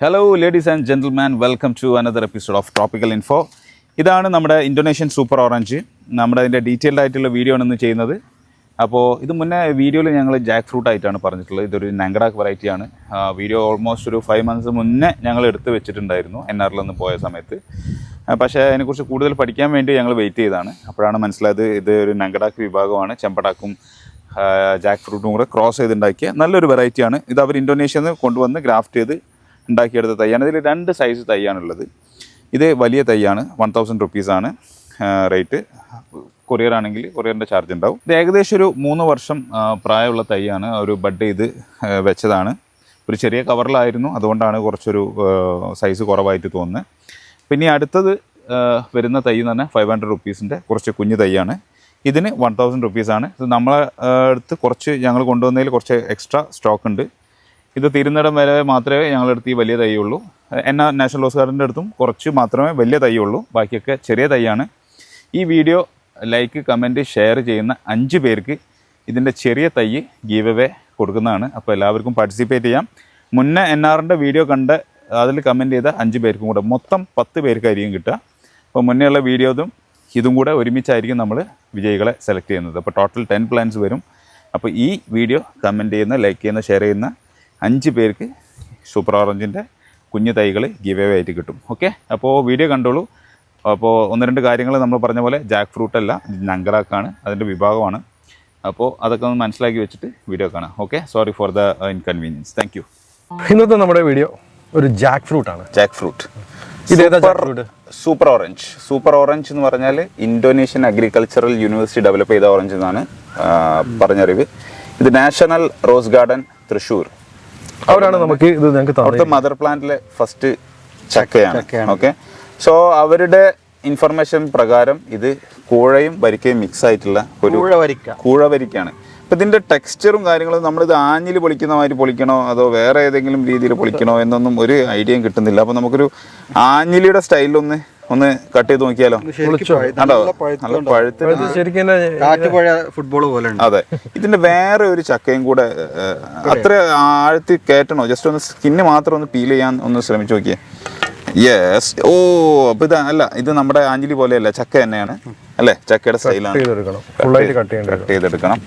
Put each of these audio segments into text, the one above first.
Hello ladies and gentleman welcome to another episode of tropical info ഇതാണ് നമ്മുടെ Indonesian super orange നമ്മുടെ അതിന്റെ detailed ആയിട്ടുള്ള വീഡിയോ ആണ് ഇന്ന് ചെയ്യുന്നത്. അപ്പോൾ ഇത് മുന്നേ വീഡിയോയിൽ ഞങ്ങൾ ജാക്ക് ഫ്രൂട്ട് ആയിട്ടാണ് പറഞ്ഞിട്ടുള്ളത്. ഇതൊരു നങ്കടാക്ക് വെറൈറ്റിയാണ് വീഡിയോ ഓൾമോസ്റ്റ് ഒരു ഫൈവ് മന്ത്സ് മുന്നേ ഞങ്ങൾ എടുത്ത് വെച്ചിട്ടുണ്ടായിരുന്നു എൻ ആറിൽ നിന്ന് പോയ സമയത്ത്. പക്ഷേ അതിനെക്കുറിച്ച് കൂടുതൽ പഠിക്കാൻ വേണ്ടി ഞങ്ങൾ വെയിറ്റ് ചെയ്താണ് അപ്പോഴാണ് മനസ്സിലായത് ഇത് ഒരു നങ്കടാക്ക് വിഭാഗമാണ്. ചെമ്പടാക്കും ജാക്ക് ഫ്രൂട്ടും കൂടെ ക്രോസ് ചെയ്തുണ്ടാക്കിയ നല്ലൊരു വെറൈറ്റിയാണ് ഇത് അവർ ഇൻഡോനേഷ്യയിൽ നിന്ന് കൊണ്ടുവന്ന് ഗ്രാഫ്റ്റ് ചെയ്ത് ഉണ്ടാക്കിയെടുത്ത തൈയാണ്. ഇതിൽ രണ്ട് സൈസ് തൈയാണുള്ളത്. ഇത് വലിയ തൈയാണ്. വൺ തൗസൻഡ് റുപ്പീസാണ് റേറ്റ് കൊറിയർ ആണെങ്കിൽ കൊറിയറിന്റെ ചാർജ് ഉണ്ടാവും. ഇത് ഏകദേശം ഒരു മൂന്ന് വർഷം പ്രായമുള്ള തൈയാണ്. ഒരു ബഡ് ചെയ്ത് വെച്ചതാണ്. ഒരു ചെറിയ കവറിലായിരുന്നു. അതുകൊണ്ടാണ് കുറച്ചൊരു സൈസ് കുറവായിട്ട് തോന്നുന്നത്. പിന്നെ അടുത്തത് വരുന്ന തൈ എന്ന് പറഞ്ഞാൽ ഫൈവ് ഹൺഡ്രഡ് റുപ്പീസിന്റെ കുറച്ച് കുഞ്ഞു തൈയാണ്. ഇതിന് വൺ തൗസൻഡ് റുപ്പീസാണ് ഇത് നമ്മളെ അടുത്ത് കുറച്ച് ഞങ്ങൾ കൊണ്ടുവന്നതിൽ കുറച്ച് എക്സ്ട്രാ സ്റ്റോക്ക് ഉണ്ട്. ഇത് തീരുന്നിടം വരെ മാത്രമേ ഞങ്ങളെടുത്ത് ഈ വലിയ തൈയുള്ളൂ. എന്നാ നാഷണൽ റോസ് ഗാർഡന്റെ അടുത്തും കുറച്ച് മാത്രമേ വലിയ തൈയുള്ളൂ. ബാക്കിയൊക്കെ ചെറിയ തൈയാണ്. ഈ വീഡിയോ ലൈക്ക് കമന്റ് ഷെയർ ചെയ്യുന്ന അഞ്ച് പേർക്ക് ഇതിന്റെ ചെറിയ തൈ ഗീവ് അവേ കൊടുക്കുന്നതാണ്. അപ്പോൾ എല്ലാവർക്കും പാർട്ടിസിപ്പേറ്റ് ചെയ്യാം. മുന്നേ എൻ ആറിന്റെ വീഡിയോ കണ്ട് അതിൽ കമന്റ് ചെയ്ത അഞ്ച് പേർക്കും കൂടെ മൊത്തം പത്ത് പേർക്കായിരിക്കും കിട്ടുക. അപ്പോൾ മുന്നേയുള്ള വീഡിയോതും ഇതും കൂടെ ഒരുമിച്ചായിരിക്കും നമ്മൾ വിജയികളെ സെലക്ട് ചെയ്യുന്നത്. അപ്പോൾ ടോട്ടൽ ടെൻ പ്ലാൻസ് വരും. അപ്പോൾ ഈ വീഡിയോ കമന്റ് ചെയ്യുന്ന ലൈക്ക് ചെയ്യുന്ന ഷെയർ ചെയ്യുന്ന അഞ്ച് പേർക്ക് സൂപ്പർ ഓറഞ്ചിന്റെ കുഞ്ഞു തൈകൾ ഗിവ് അവേ ആയിട്ട് കിട്ടും. ഓക്കെ? അപ്പോൾ വീഡിയോ കണ്ടോളൂ. അപ്പോൾ ഒന്ന് രണ്ട് കാര്യങ്ങൾ നമ്മൾ പറഞ്ഞ പോലെ ജാക്ക് ഫ്രൂട്ട് അല്ല നങ്കറാക്കാണ് അതിന്റെ വിഭാഗമാണ്. അപ്പോൾ അതൊക്കെ ഒന്ന് മനസ്സിലാക്കി വെച്ചിട്ട് വീഡിയോ കാണാം. Okay? Sorry for the inconvenience thank you ഇന്നത്തെ നമ്മുടെ വീഡിയോ ഒരു ജാക്ക് ഫ്രൂട്ട് ആണ് jackfruit? Super orange. Super orange എന്ന് പറഞ്ഞാൽ ഇന്തോനേഷ്യൻ അഗ്രികൾച്ചറൽ യൂണിവേഴ്സിറ്റി ഡെവലപ്പ് ചെയ്ത ഓറഞ്ച് എന്നാണ് പറഞ്ഞറിവ് ഇത് നാഷണൽ റോസ് ഗാർഡൻ തൃശ്ശൂർ. അവരാണ് നമുക്ക് ഇത് ഞങ്ങൾക്ക് അവിടുത്തെ മദർ പ്ലാന്റിലെ ഫസ്റ്റ് ചക്കയാണ്. ഓക്കെ സോ അവരുടെ ഇൻഫർമേഷൻ പ്രകാരം ഇത് കൂഴയും വരിക്കയും മിക്സ് ആയിട്ടുള്ള ഒരു കൂഴ വരിക്കാണ് അപ്പൊ ഇതിന്റെ ടെക്സ്ചറും കാര്യങ്ങളും നമ്മളിത് ആഞ്ഞിൽ പൊളിക്കുന്ന മാതിരി പൊളിക്കണോ? അതോ വേറെ ഏതെങ്കിലും രീതിയിൽ പൊളിക്കണോ? എന്നൊന്നും ഒരു ഐഡിയയും കിട്ടുന്നില്ല. അപ്പൊ നമുക്കൊരു ആഞ്ഞിലിയുടെ സ്റ്റൈലൊന്ന് ഒന്ന് കട്ട് ചെയ്ത് നോക്കിയാലോ? നല്ല പഴുത്ത് ഫുട്ബോൾ പോലെ ഉണ്ട്. അതെ. ഇതിന്റെ വേറെ ഒരു ചക്കയും കൂടെ അത്ര ആഴത്തിൽ കയറ്റണോ ജസ്റ്റ് ഒന്ന് സ്കിന്ന് മാത്രം ഒന്ന് പീൽ ചെയ്യാൻ ഒന്ന് ശ്രമിച്ചു നോക്കിയേ. യെസ് ഓ അപ്പൊ ഇത് അല്ല ഇത് നമ്മുടെ ആഞ്ചലി പോലെയല്ല ചക്ക തന്നെയാണ്. അല്ലേ? ചക്കയുടെ സ്റ്റൈലാണ് കട്ട് ചെയ്തെടുക്കണം.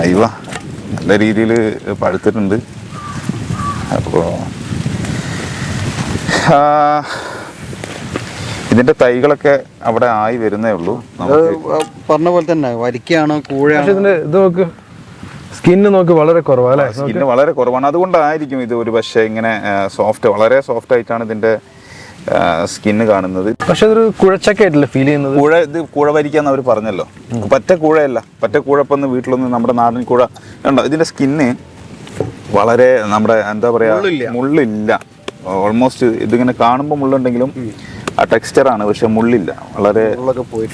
അയ്യോ നല്ല രീതിയിൽ പഴുത്തിട്ടുണ്ട്. അപ്പോൾ ഇതിന്റെ തൈകളൊക്കെ അവിടെ ആയി വരുന്നേ ഉള്ളൂ പറഞ്ഞ പോലെ തന്നെ വരിക്കാണോ പക്ഷെ കൂഴയാണോ ഇതിന്റെ ഇത് നോക്ക് സ്കിന്ന് നോക്ക് വളരെ കുറവാണ് അല്ലേ? സ്കിന്ന് വളരെ കുറവാണ്. അതുകൊണ്ടായിരിക്കും ഇത് ഒരു പക്ഷേ ഇങ്ങനെ സോഫ്റ്റ് വളരെ സോഫ്റ്റ് ആയിട്ടാണ് ഇതിന്റെ സ്കിന്ന് കാണുന്നത്. പക്ഷെ അതൊരു കുഴച്ചൊക്കെ ആയിട്ടില്ല ഫീൽ ചെയ്യുന്നത്? കുഴ ഇത് കുഴ വരിക്കാന്ന് അവർ പറഞ്ഞല്ലോ. പറ്റ കുഴയല്ല. പറ്റ കുഴപ്പൊന്ന് വീട്ടിലൊന്നും നമ്മുടെ നാടൻ കുഴ. ഉണ്ടോ ഇതിന്റെ സ്കിന്ന് വളരെ നമ്മുടെ എന്താ പറയാ മുള്ളില്ല. ഓൾമോസ്റ്റ് ഇതിങ്ങനെ കാണുമ്പോൾ മുള്ളുണ്ടെങ്കിലും ആ ടെക്സ്ചറാണ് പക്ഷെ മുള്ളില്ല. വളരെ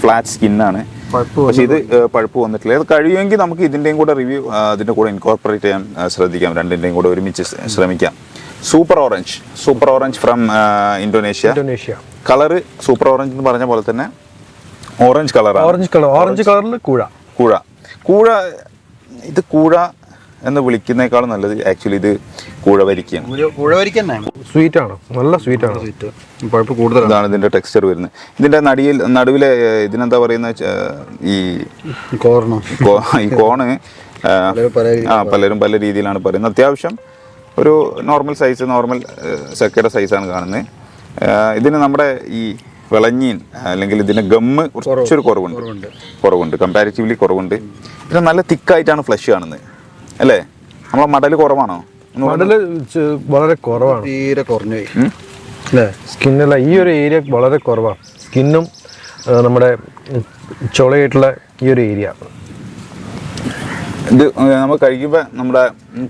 ഫ്ലാറ്റ് സ്കിന്നാണ് പക്ഷെ ഇത് പഴുപ്പ് വന്നിട്ടില്ല. ഇത് കഴിയുമെങ്കിൽ നമുക്ക് ഇതിന്റെയും കൂടെ റിവ്യൂ അതിന്റെ കൂടെ ഇൻകോർപ്പറേറ്റ് ചെയ്യാൻ ശ്രദ്ധിക്കാം. രണ്ടിന്റെയും കൂടെ ഒരുമിച്ച് ശ്രമിക്കാം. Super orange super orange from Indonesia Indonesia. Colour super orange എന്ന് പറഞ്ഞ പോലെ തന്നെ ഓറഞ്ച് കളറാണ് ഓറഞ്ച് കളർ ഓറഞ്ച് കളറിൽ കൂഴ. കൂഴ. കൂഴ ഇത് കൂഴ എന്ന് വിളിക്കുന്നേക്കാളും നല്ലത് ആക്ച്വലി ഇത് കൂഴവരിക്കാണ് കൂഴ സ്വീറ്റ് ആണ് നല്ല സ്വീറ്റ്. ആണ് പഴുപ്പ് കൂടുതലാണ്. ഇതാണ് ഇതിന്റെ ടെക്സ്ചർ വരുന്നത്. ഇതിന്റെ നടിയിൽ നടുവിലെ ഇതിനെന്താ പറയുന്ന ഈ കോർണോ. ഈ കോണ് ആ പലരും പല രീതിയിലാണ് പറയുന്നത്. അത്യാവശ്യം ഒരു നോർമൽ സൈസ് നോർമൽ ചക്കയുടെ സൈസാണ് കാണുന്നത്. ഇതിന് നമ്മുടെ ഈ വിളഞ്ഞീൻ അല്ലെങ്കിൽ ഇതിന് ഗമ്മ് കുറച്ചൊരു കുറവുണ്ട്. കുറവുണ്ട്. കമ്പാരിറ്റീവ്ലി കുറവുണ്ട്. പിന്നെ നല്ല തിക്കായിട്ടാണ് ഫ്ലഷ് കാണുന്നത്. അല്ലേ? നമ്മളെ മടൽ കുറവാണോ? മടൽ വളരെ കുറവാണ്. തീരെ കുറഞ്ഞു അല്ലേ? സ്കിന്നല്ല ഈ ഒരു ഏരിയ വളരെ കുറവാണ് സ്കിന്നും നമ്മുടെ ചുളയായിട്ടുള്ള ഈ ഒരു ഏരിയ. ഇത് നമ്മൾ കഴിക്കുമ്പോൾ നമ്മുടെ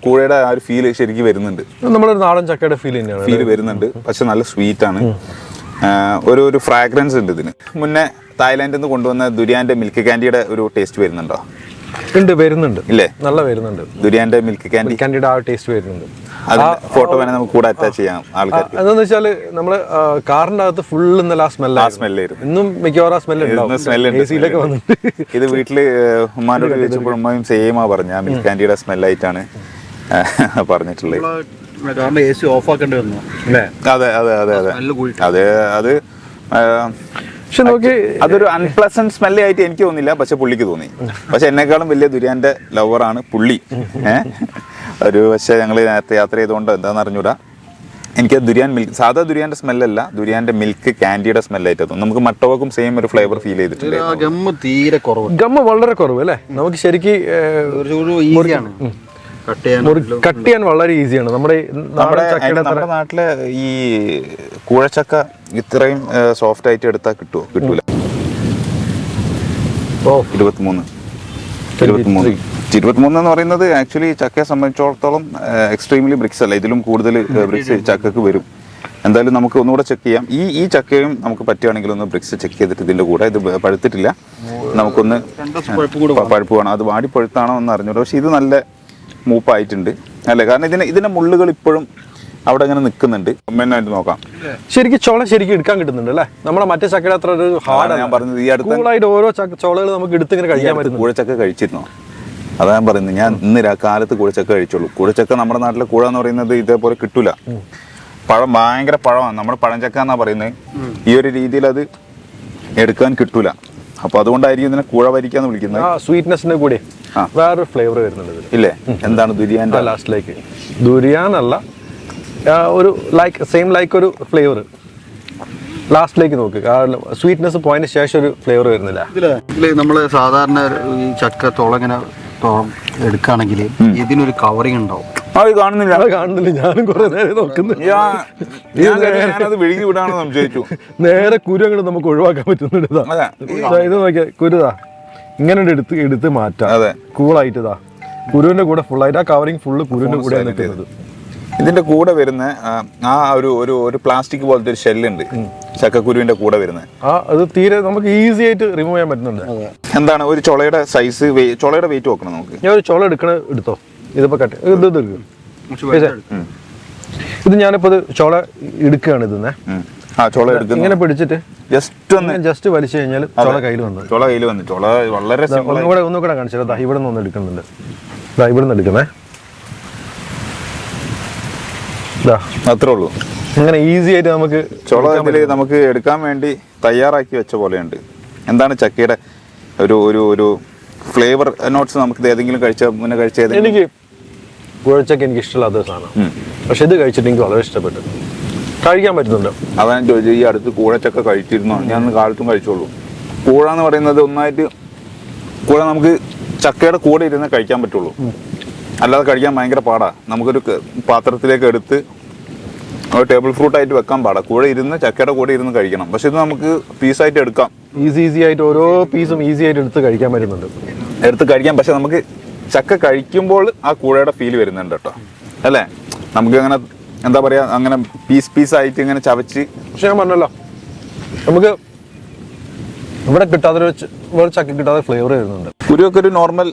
കൂഴയുടെ ആ ഒരു ഫീൽ ശരിക്കും വരുന്നുണ്ട്. നമ്മുടെ ഒരു നാടൻ ചക്കയുടെ ഫീൽ തന്നെയാണ്. ഫീൽ വരുന്നുണ്ട്. പക്ഷെ നല്ല സ്വീറ്റ് ആണ്. ഒരു ഒരു ഫ്രാഗ്രൻസ് ഉണ്ട് ഇതിന്. മുന്നേ തായ്ലാൻഡിൽ നിന്ന് കൊണ്ടുവന്ന ദുരിയാന്റെ മിൽക്ക് കാൻഡിയുടെ ഒരു ടേസ്റ്റ് വരുന്നുണ്ടോ? ഉണ്ട് വരുന്നുണ്ട്. ഇല്ലേ? നല്ല വരുന്നുണ്ട്. ദുരിയാന്റെ മിൽക്ക് കാൻഡി കാൻഡിയുടെ ആ ടേസ്റ്റ് വരുന്നുണ്ട്. ഫോട്ടോ വേണേ നമുക്ക് കൂടെ അറ്റാച്ച് ചെയ്യാം ആൾക്കാർക്ക്. എന്താന്ന് വെച്ചാൽ നമ്മൾ കാറിന്റെ അകത്ത് ഫുള്ള് ഇന്നലെ ആ ആ സ്മെല്ല് ഇന്നും മിക്കവാറും ആ സ്മെല്ല് സിയിലൊക്കെ വന്നിട്ട്. ഇത് വീട്ടിൽ ഉമ്മാനോട് ചോദിച്ചപ്പോൾ ഉമ്മയും സെയിമാ പറഞ്ഞ. മിൽക്ക് കാൻഡിയുടെ സ്മെല്ലായിട്ടാണ് പറഞ്ഞിട്ടുള്ളത്. ഓഫ് ആക്കേണ്ടി വന്നു. അല്ലേ? അതെ അതെ അതെ അതെ. നല്ല അത് അത് ആ, പക്ഷെ നോക്കി അതൊരു അൺപ്ലസന്റ് സ്മെല്ല് ആയിട്ട് എനിക്ക് തോന്നില്ല. പക്ഷെ പുള്ളിക്ക് തോന്നി. പക്ഷെ എന്നെക്കാളും വലിയ ദുര്യാന്റെ ലവറാണ് പുള്ളി. ഏഹ് ഒരു പക്ഷെ ഞങ്ങൾ നേരത്തെ യാത്ര ചെയ്തുകൊണ്ട് എന്താണെന്ന് അറിഞ്ഞൂടാ? എനിക്ക് ദുരിയാൻ മിൽക്ക് സാധാ ദുരിയാന്റെ സ്മെല്ലല്ല ദുരിയാന്റെ മിൽക്ക് കാൻഡിയുടെ സ്മെല്ലായിട്ട് തോന്നും നമുക്ക് മട്ടോക്കും സെയിം ഒരു ഫ്ലേവർ ഫീൽ ചെയ്തിട്ടുണ്ട് ഗമ്മ തീരെ കുറവ്. ഗമ്മ വളരെ കുറവ് അല്ലേ? നമുക്ക് ശരിക്കും കട്ട് ചെയ്യാൻ വളരെ ഈസിയാണ് നമ്മുടെ നമ്മുടെ നാട്ടിലെ ഈ കൂഴച്ചക്ക ഇത്രയും സോഫ്റ്റ് ആയിട്ട് എടുത്താൽ കിട്ടുമോ കിട്ടൂല. ഓ. ഇരുപത്തിമൂന്ന്. ഇരുപത്തിമൂന്ന്. ഇരുപത്തിമൂന്ന് എന്ന് പറയുന്നത് ആക്ച്വലി ചക്കയെ സംബന്ധിച്ചിടത്തോളം എക്സ്ട്രീംലി ബ്രിക്സ് അല്ല. ഇതിലും കൂടുതൽ ബ്രിക്സ് ചക്കക്ക് വരും. എന്തായാലും നമുക്ക് ഒന്നുകൂടെ ചെക്ക് ചെയ്യാം. ഈ ഈ ചക്കയും നമുക്ക് പറ്റുകയാണെങ്കിൽ ഒന്ന് ബ്രിക്സ് ചെക്ക് ചെയ്തിട്ട് ഇതിന്റെ കൂടെ. ഇത് പഴുത്തിട്ടില്ല. നമുക്കൊന്ന് പഴുപ്പ് വേണം. അത് വാടി പഴുത്താണോ എന്ന് അറിഞ്ഞൂടാ. പക്ഷെ ഇത് നല്ല മൂപ്പായിട്ടുണ്ട്. അല്ലേ? കാരണം ഇതിന് ഇതിന്റെ മുള്ളുകൾ ഇപ്പോഴും അവിടെ അങ്ങനെ നിൽക്കുന്നുണ്ട്. അമ്മേനായിട്ട് നോക്കാം. ശരിക്കും ചോള ശരിക്കും എടുക്കാൻ കിട്ടുന്നുണ്ട് അല്ലേ? നമ്മുടെ മറ്റേ ചക്കയുടെ അത്ര ഒരു അതാണ് ഹാർഡ് ഞാൻ പറഞ്ഞത്. ഈ അടുത്ത് കൂളായിട്ട് ഓരോ ചോളകൾ നമുക്ക് എടുത്ത് ഇങ്ങനെ കഴിക്കാൻ പറ്റും പറ്റുന്നു കൂഴച്ചക്ക കഴിച്ചിരുന്നോ? അതാ ഞാൻ പറയുന്നത്. ഞാൻ ഇന്ന് കാലത്ത് കൂഴച്ചക്ക കഴിച്ചോളൂ കൂഴച്ചക്ക നമ്മുടെ നാട്ടിലെ കൂഴ എന്ന് പറയുന്നത് ഇതേപോലെ കിട്ടൂല. പഴം ഭയങ്കര പഴമാണ്. നമ്മുടെ പഴഞ്ചക്ക എന്നാ പറയുന്നത്. ഈ ഒരു രീതിയിൽ അത് എടുക്കാൻ കിട്ടൂല. അപ്പൊ അതുകൊണ്ടായിരിക്കും ഇതിനെ കൂഴ വരിക്കാന്ന് വിളിക്കുന്നത്. ആ സ്വീറ്റ്നെസ്സിന്റെ കൂടെ. വേറൊരു ഫ്ലേവർ വരുന്നുണ്ട് ഇല്ലേ? എന്താണ് ദുരിയാന്റെ ലാസ്റ്റിലേക്ക് ദുരിയാൻ അല്ല ഒരു ലൈക്ക് സെയിം ലൈക്ക് ഒരു ഫ്ലേവർ ലാസ്റ്റിലേക്ക് നോക്ക്. സ്വീറ്റ്നെസ് പോയതിന് ശേഷം ഒരു ഫ്ലേവർ വരുന്നില്ല. ഇതിൽ നമ്മൾ നമ്മൾ സാധാരണ ഈ ചക്ക തുളങ്ങനെ എടുക്കുകയാണെങ്കിൽ ഇതിനൊരു കവറിങ് ഉണ്ടാവും. അത് കാണുന്നില്ല. അത് കാണുന്നില്ല. ഞാനും കുറെ നേരം നോക്കുന്നു. ഞാനത് വിഴുങ്ങി വിടാണെന്ന് സംശയിച്ചു. നേരെ കുരു അങ്ങോട്ട് നമുക്ക് ഒഴിവാക്കാൻ പറ്റുന്നുണ്ട് ഇത്. നോക്കിയാ കുരുതാ ഇങ്ങനെ എടുത്ത് എടുത്ത് മാറ്റാം. അതെ. കൂളായിട്ടതാ കുരുവിന്റെ കൂടെ ഫുൾ ആയിട്ട് ആ കവറിങ് ഫുള്ള് കുരുവിന്റെ കൂടെ നിൽക്കുന്നത് ഇതിന്റെ കൂടെ വരുന്ന ആ, ആ ഒരു ഒരു ഒരു പ്ലാസ്റ്റിക് പോലത്തെ ഒരു ഷെല്ലുണ്ട് ചക്കക്കുരുവിന്റെ കൂടെ വരുന്നത് ആ അത് തീരെ നമുക്ക് ഈസി ആയിട്ട് റിമൂവ് ചെയ്യാൻ പറ്റുന്നുണ്ട്. എന്താണ്? ഒരു ചൊളയുടെ സൈസ് ചൊളയുടെ വെയിറ്റ് നോക്കണം നമുക്ക്. ഞാൻ ഒരു ചൊള എടുക്കണ എടുത്തോ? ഇതിപ്പോ കട്ട് ഇത് തീർക്കും. ഇത്. ഞാനിപ്പോ ഇത് ചോള എടുക്കുകയാണ് ഇതിന്നെ. ഉം. ആ ചുള എടുക്കുന്നു. ഇങ്ങനെ പിടിച്ചിട്ട് ജസ്റ്റ് ഒന്ന്. ജസ്റ്റ് വലിച്ചു കഴിഞ്ഞാൽ ചോള കയ്യിൽ വന്നു. ചോള കയ്യിൽ വന്നു. ചോള വളരെ ഒന്നുകൂടെ ഒന്നുകൂടെ കാണിച്ചത് ദാ ഇവിടെ നിന്ന് ഒന്ന് എടുക്കുന്നുണ്ട്. ദാ ഇവിടെ നിന്ന് എടുക്കുന്നേ അത്രേ ഉള്ളൂ. ഇങ്ങനെ ഈസി ആയിട്ട് നമുക്ക് ചോള ഇതിൽ നമുക്ക് എടുക്കാൻ വേണ്ടി തയ്യാറാക്കി വെച്ച പോലെയുണ്ട്. എന്താണ് ചക്കയുടെ ഒരു ഒരു ഒരു ഫ്ലേവർ നോട്ട്സ് നമുക്ക് ഇത് ഏതെങ്കിലും കഴിച്ച മുന്നേ കഴിച്ച എനിക്ക് കുഴച്ചൊക്കെ എനിക്ക് ഇഷ്ടമില്ലാത്ത സാധനം. പക്ഷെ ഇത് കഴിച്ചിട്ട് എനിക്ക് വളരെ ഇഷ്ടപ്പെട്ടു. കഴിക്കാൻ പറ്റുന്നുണ്ട്. അതാണ് ചോദിച്ചത് ഈ അടുത്ത് കൂഴച്ചൊക്കെ കഴിച്ചിരുന്നോ. ഞാൻ കാലത്തും കഴിച്ചോളൂ. കൂഴ എന്ന് പറയുന്നത് ഒന്നായിട്ട് കൂഴ നമുക്ക് ചക്കയുടെ കൂടെ ഇരുന്ന് കഴിക്കാൻ പറ്റുള്ളൂ. അല്ലാതെ കഴിക്കാൻ ഭയങ്കര പാടാ. നമുക്കൊരു പാത്രത്തിലേക്ക് എടുത്ത് ടേബിൾ ഫ്രൂട്ട് ആയിട്ട് വെക്കാൻ പാടാ. കൂടെ ഇരുന്ന് ചക്കയുടെ കൂടെ ഇരുന്ന് കഴിക്കണം. പക്ഷെ ഇത് നമുക്ക് പീസായിട്ട് എടുക്കാം. ഈസി ഈസി ആയിട്ട് ഓരോ പീസും ഈസി ആയിട്ട് എടുത്ത് കഴിക്കാൻ പറ്റുന്നുണ്ട്. എടുത്ത് കഴിക്കാം. പക്ഷെ നമുക്ക് ചക്ക കഴിക്കുമ്പോൾ ആ കൂഴയുടെ ഫീൽ വരുന്നുണ്ട് കേട്ടോ. അല്ലേ? നമുക്ക് അങ്ങനെ എന്താ പറയാ അങ്ങനെ പീസ് പീസ് ആയിട്ട് ഇങ്ങനെ ചവച്ച് പക്ഷെ ഞാൻ പറഞ്ഞല്ലോ നമുക്ക് ഇവിടെ കിട്ടാത്തൊരു ച- വേറെ ചക്ക കിട്ടാത്ത ഫ്ലേവർ വരുന്നുണ്ട്. കുരുവൊക്കെ ഒരു നോർമൽ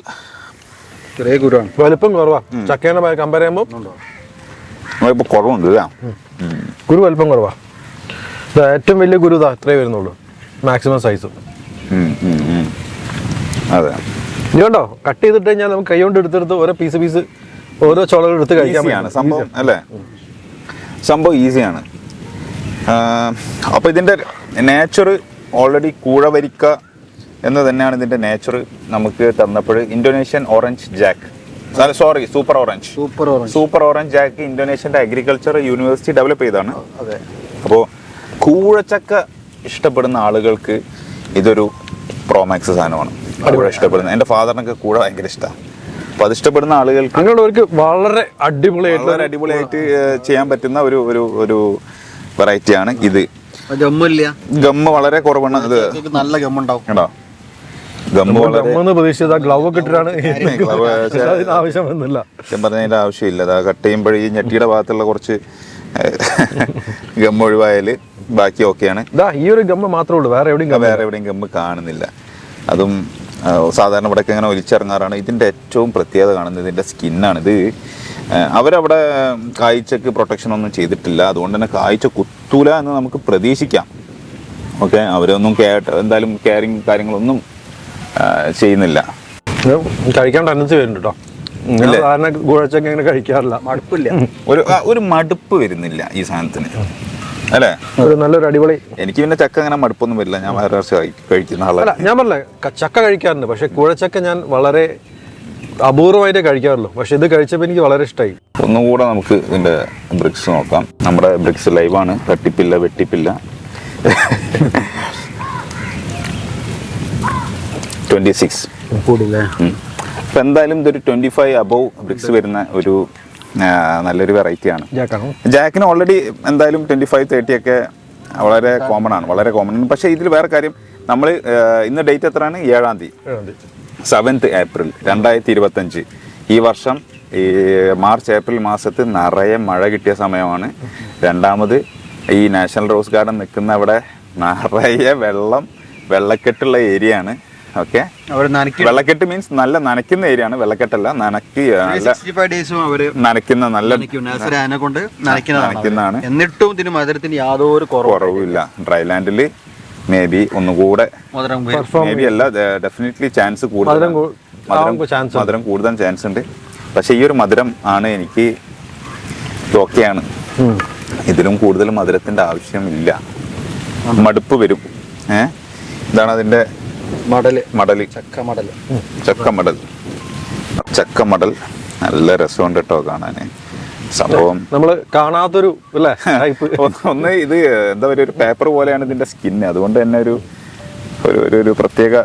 ചെറിയ കുരുവാണ്. വലുപ്പം കുറവാ. ചക്കേനെ കമ്പയർ ചെയ്യുമ്പോൾ ഇപ്പൊ കുറവുണ്ട് കുരു വലുപ്പം കുറവാ. ഇത് ഏറ്റവും വലിയ കുരു ഇതാ ഇത്രേ വരുന്നുള്ളൂ. Maximum size. അതെ. ഇത് കണ്ടോ കട്ട് ചെയ്തിട്ട് കഴിഞ്ഞാൽ നമുക്ക് കൈ കൊണ്ട് എടുത്തെടുത്ത് ഓരോ പീസ് പീസ് ഓരോ ചോളകൾ എടുത്ത് കഴിക്കാൻ സംഭവം അല്ലേ? സംഭവം ഈസിയാണ് അപ്പോൾ ഇതിന്റെ നേച്ചർ ഓൾറെഡി കൂഴവരിക്ക എന്ന് തന്നെയാണ് ഇതിന്റെ നേച്ചർ നമുക്ക് തന്നപ്പോൾ Indonesian orange jack sorry super orange super orange super orange jack ഇന്തോനേഷ്യന്റെ agriculture university develop ചെയ്തതാണ്. അതെ. അപ്പോൾ കൂഴച്ചക്ക ഇഷ്ടപ്പെടുന്ന ആളുകൾക്ക് ഇതൊരു പ്രോമാക്സ് സാധനമാണ്. കൂഴ ഇഷ്ടപ്പെടുന്നത്. എന്റെ ഫാദറിനൊക്കെ കൂടെ ഭയങ്കര ഇഷ്ടമാണ് അപ്പോൾ അത് ഇഷ്ടപ്പെടുന്ന ആളുകൾക്ക് അങ്ങനെയുള്ളവർക്ക് വളരെ അടിപൊളിയായിട്ടുള്ള വളരെ അടിപൊളിയായിട്ട് ചെയ്യാൻ പറ്റുന്ന ഒരു ഒരു ഒരു വെറൈറ്റിയാണ് ഇത്. ഗമ്മില്ല ഗമ്മ് വളരെ കുറവാണ്. ഇത് നല്ല ഗമ്മുണ്ടാവും. കേട്ടോ ആവശ്യമില്ല. അതാ കട്ട് ചെയ്യുമ്പോഴേ ഈ ഞെട്ടിയുടെ ഭാഗത്തുള്ള കുറച്ച് ഗമ്മ ഒഴിവായാൽ ബാക്കി ഓക്കെയാണ് ഈ ഒരു ഗമ്മ മാത്രമേ ഉള്ളൂ. വേറെ എവിടെയും ഗമ്മ വേറെ എവിടെയും ഗമ്മ കാണുന്നില്ല. അതും സാധാരണ ഇവിടെയൊക്കെ ഇങ്ങനെ ഒലിച്ചിറങ്ങാറാണ്. ഇതിന്റെ ഏറ്റവും പ്രത്യേകത കാണുന്നത് ഇതിന്റെ സ്കിന്നാണ് ഇത് അവരവിടെ കാഴ്ചക്ക് പ്രൊട്ടക്ഷൻ ഒന്നും ചെയ്തിട്ടില്ല. അതുകൊണ്ട് തന്നെ കാഴ്ച കുത്തൂല എന്ന് നമുക്ക് പ്രതീക്ഷിക്കാം. ഓക്കെ? അവരൊന്നും കെയർ എന്തായാലും കെയറിങ് കാര്യങ്ങളൊന്നും ചെയ്യുന്നില്ല. ഇത് കഴിക്കാൻ ടെൻഡൻസി വരുന്നുണ്ട് കേട്ടോ സാധാരണ കഴിക്കാറില്ല. മടുപ്പില്ല. ഒരു ഒരു മടുപ്പ് വരുന്നില്ല ഈ സാധനത്തിന്. അല്ലേ? ഒരു നല്ലൊരു അടിപൊളി എനിക്ക് പിന്നെ ചക്ക അങ്ങനെ മടുപ്പൊന്നും വരില്ല. ഞാൻ വേറെ കഴിക്കുന്ന ആളല്ല അല്ല ഞാൻ പറഞ്ഞ ചക്ക കഴിക്കാറുണ്ട്. പക്ഷെ കുഴച്ചക്ക ഞാൻ വളരെ അപൂർവമായിട്ടേ കഴിക്കാറുള്ളൂ. പക്ഷെ ഇത് കഴിച്ചപ്പോൾ എനിക്ക് വളരെ ഇഷ്ടമായി ഒന്നുകൂടെ നമുക്ക് ഇതിന്റെ ബ്രിക്സ് നോക്കാം. നമ്മുടെ ബ്രിക്സ് ലൈവാണ് തട്ടിപ്പില്ല വെട്ടിപ്പില്ല. ട്വന്റി സിക്സ് അപ്പൊ എന്തായാലും ഇതൊരു ട്വന്റി ഫൈവ് അബവ് ബ്രിക്സ് വരുന്ന ഒരു നല്ലൊരു വെറൈറ്റിയാണ് ജാക്കിന് ഓൾറെഡി എന്തായാലും ട്വന്റി ഫൈവ് തേർട്ടി ഒക്കെ വളരെ കോമൺ ആണ് വളരെ കോമൺ ആണ്. പക്ഷേ ഇതിൽ വേറെ കാര്യം നമ്മൾ ഇന്ന് ഡേറ്റ് എത്രയാണ്? ഏഴാം തീയതി. സെവൻത്ത് ഏപ്രിൽ രണ്ടായിരത്തി ഇരുപത്തഞ്ച് ഈ വർഷം ഈ മാർച്ച് ഏപ്രിൽ മാസത്തിൽ നിറയെ മഴ കിട്ടിയ സമയമാണ്. രണ്ടാമത് ഈ നാഷണൽ റോസ് ഗാർഡൻ നിൽക്കുന്ന അവിടെ നിറയെ വെള്ളം വെള്ളക്കെട്ടുള്ള ഏരിയ ആണ്. ഓക്കെ. വെള്ളക്കെട്ട് മീൻസ് നല്ല നനയ്ക്കുന്ന ഏരിയ ആണ്. വെള്ളക്കെട്ടല്ല അവർ നനയ്ക്കുന്ന നല്ല കൊണ്ട് നനയ്ക്കുന്നതാണ്. എന്നിട്ടും ഇതിന് മധുരത്തിന് യാതൊരു കുറവും കുറവില്ല ഡ്രൈ ലാൻഡിൽ മേ ബി ഒന്നുകൂടെ. മേ ബി അല്ല ഡെഫിനറ്റ്ലി ചാൻസ് മധുരം മധുരം കൂടുതൽ ചാൻസ് ഉണ്ട്. പക്ഷേ ഈ ഒരു മധുരം ആണ് എനിക്ക് ഓക്കെയാണ് ഇതിലും കൂടുതൽ മധുരത്തിന്റെ ആവശ്യമില്ല. മടുപ്പ് വരും. ഏഹ്? ഇതാണ് അതിന്റെ മടൽ. മടൽ. ചക്ക മടൽ. ചക്ക മടൽ ചക്ക മടൽ. നല്ല രസമുണ്ട് കേട്ടോ കാണാന്. സംഭവം നമ്മൾ കാണാത്തൊരു അല്ലേ? ഒന്ന് ഇത് എന്താ പറയുക ഒരു പേപ്പർ പോലെയാണ് ഇതിന്റെ സ്കിന്ന് അതുകൊണ്ട് തന്നെ ഒരു ഒരു ഒരു പ്രത്യേക